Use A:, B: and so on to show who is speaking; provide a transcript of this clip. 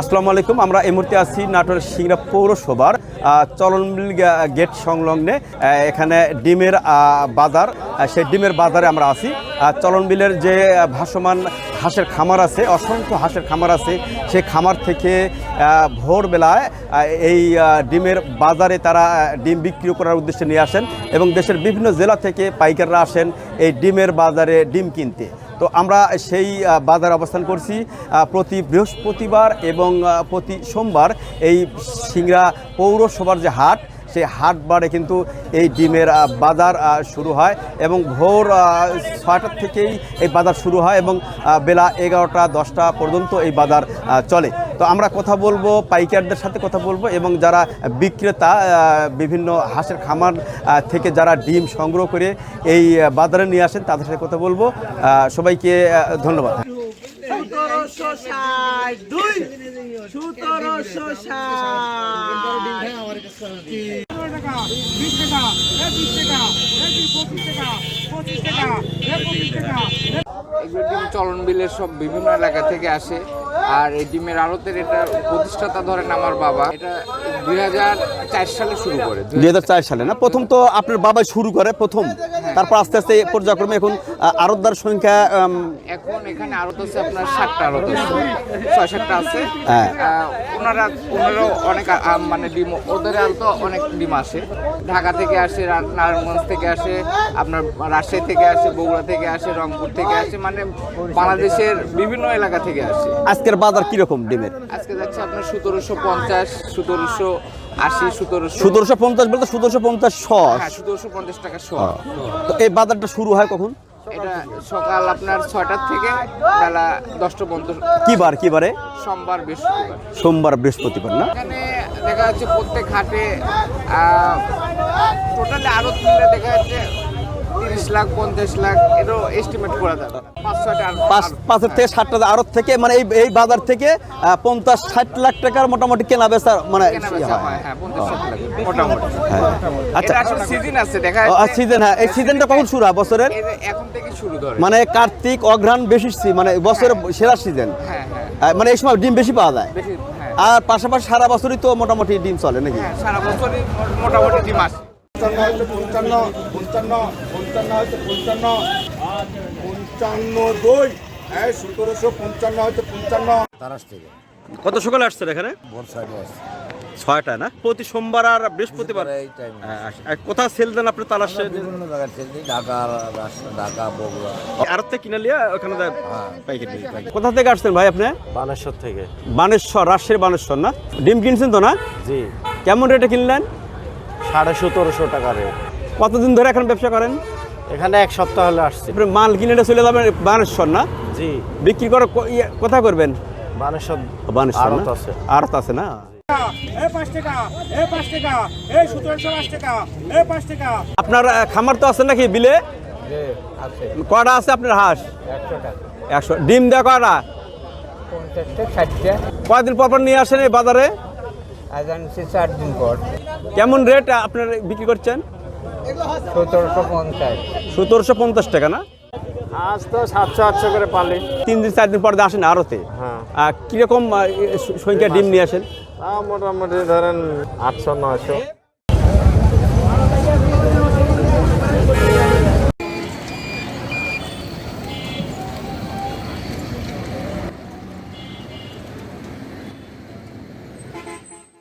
A: আসসালামু আলাইকুম, আমরা এই মুহূর্তে আছি নাটোরের সিংড়া পৌরসভার চলনবিল গেট সংলগ্নে এখানে ডিমের বাজার সেই ডিমের বাজারে আমরা আছি। চলনবিলের যে ভাসমান হাঁসের খামার আছে, অসংখ্য হাঁসের খামার আছে সেই খামার থেকে ভোরবেলায় এই ডিমের বাজারে তারা ডিম বিক্রি করার উদ্দেশ্যে নিয়ে আসেন এবং দেশের বিভিন্ন জেলা থেকে পাইকাররা আসেন এই ডিমের বাজারে ডিম কিনতে। তো আমরা সেই বাজার অবস্থান করছি প্রতি বৃহস্পতিবার এবং প্রতি সোমবার এই সিংড়া পৌরসভার যে হাট, সেই হাট বারে কিন্তু এই ডিমের বাজার শুরু হয় এবং ভোর ছয়টার থেকেই এই বাজার শুরু হয় এবং বেলা এগারোটা দশটা পর্যন্ত এই বাজার চলে। তো আমরা কথা বলব, পাইকারদের সাথে কথা বলব এবং যারা বিক্রেতা বিভিন্ন হাঁসের খামার থেকে যারা ডিম সংগ্রহ করে এই বাজারে নিয়ে আসেন, তাদের সাথে কথা বলব। সবাইকে ধন্যবাদ।
B: ষাট, দুই, সতেরোশো ষাট।
C: এগুলো ডিম চলন বিলের সব বিভিন্ন এলাকা থেকে আসে। আর এই ডিমের আড়তের এটা প্রতিষ্ঠাতা ধরেন আমার বাবা। এটা দুই হাজার চার সালে শুরু করে।
A: দুই হাজার চার সালে না? প্রথম তো আপনার বাবা শুরু করে, প্রথম। তারপর আস্তে আস্তে পর্যায়ক্রমে এখন আরতদার সংখ্যা
C: এখন এখানে আড়ত আছে আপনার সাতটা আড়ত আছে। ছয় সাতটা আছে।
A: হ্যাঁ।
C: ওনারা ওনারাও অনেক মানে ডিম ওদের আলতো অনেক ডিম আসে। ঢাকা থেকে আসে নারায়ণগঞ্জ থেকে আসে আপনার রাজশাহী থেকে আসে বগুড়া থেকে আসে রংপুর থেকে আসে মানে বাংলাদেশের বিভিন্ন এলাকা থেকে আসে।
A: আজকের বাজার কীরকম ডিমের?
C: আজকে যাচ্ছে আপনার সতেরোশো পঞ্চাশ সতেরোশো আশি সতেরোশো।
A: সতেরোশো পঞ্চাশ বলতে সতেরোশো পঞ্চাশ শ।
C: হ্যাঁ সতেরোশো পঞ্চাশ টাকা শ।
A: তো এই বাজারটা শুরু হয় কখন?
C: এটা সকাল আপনার ছয়টার থেকে বেলা দশটা পর্যন্ত
A: কি বার কি বারে
C: সোমবার বৃহস্পতিবার।
A: সোমবার বৃহস্পতিবার না?
C: এখানে দেখা যাচ্ছে প্রত্যেক হাটে টোটালি আরও দেখা যাচ্ছে তিরিশ লাখ পঞ্চাশ লাখ এরও এস্টিমেট করা যাবে আড়ত-
A: পাঁচের থেকে ষাটটা আড়ত থেকে মানে এই এই বাজার থেকে পঞ্চাশ ষাট লাখ টাকার মোটামুটি কেনা বেচা মানে
C: কেনা
A: ইয়ে হয়।
C: হয়, হ্যাঁ, পঞ্চাশ ষাট লাখ, মোটামুটি।
A: আচ্ছা।
C: সিজন আছে দেখা
A: সিজন হ্যাঁ এই সিজনটা কখন শুরু হয় বছরের?
C: এখন থেকে শুরু ধরে
A: মানে কার্তিক অঘ্রাণ বেশি মানে বছরের সেরা সিজন মানে এই সময় ডিম বেশি পাওয়া যায়। আর পাশাপাশি সারা বছরই তো মোটামুটি ডিম চলে নাকি?
C: হ্যাঁ সারা বছরই মোটামুটি ডিম আসে।
D: পঞ্চান্ন হচ্ছে পঞ্চান্ন পঞ্চান্ন পঞ্চান্ন হচ্ছে পঞ্চান্ন। পঞ্চান্ন দুই। হ্যাঁ সতেরোশো পঞ্চান্ন হচ্ছে পঞ্চান্ন। তারাশ থেকে।
A: কত সকালে আসছেন এখানে?
D: ভোর সাইডে আসছে।
A: ছয়টা না? প্রতি সোমবার আর বৃহস্পতিবার? হ্যাঁ। আর কোথাও সেল দেন আপনি তালাশে?
D: বিভিন্ন জায়গায় খেলছি ঢাকা ঢাকা বগুড়া।
A: আর থেকে কিনে লিয়া ওখানে দেয় পাইকারি। কোথা থেকে আসছেন ভাই আপনি?
E: বানেশ্বর থেকে।
A: বানেশ্বর রাজশাহীর বানেশ্বর না? ডিম কিনছেন তো না?
E: জি।
A: কেমন রেটে কিনলেন?
E: সাড়ে সতেরোশো টাকা রেট
A: কতদিন ধরে এখন ব্যবসা করেন?
E: এখানে এক সপ্তাহ হলে আসছি।
A: মাল কিনে চলে যাবেন বানেশ্বর না?
E: জি।
A: বিক্রি করে ইয়ে, কোথায় করবেন?
E: বানেশ্বর
A: বানেশ্বর
E: আড়ত আছে।
A: না? আপনার খামার তো আছে নাকি বিলে? কটা আছে। আপনার হাঁস?
E: একশো।
A: ডিম দেওয়া
E: ষাটটা।
A: কয়দিন পর পর নিয়ে আসেন এই বাজারে?
E: আজ আনছি চার দিন পর।
A: কেমন রেট আপনার বিক্রি করছেন?
E: সতেরোশো পঞ্চাশ।
A: সতেরোশো পঞ্চাশ টাকা না?
E: আজ তো সাতশো আটশো করে পালি।
A: তিন দিন চার দিন পর আসেন আরতে
E: হ্যাঁ।
A: কীরকম সংখ্যা ডিম নিয়ে আসেন?
E: মোটামুটি ধরেন আটশো নশো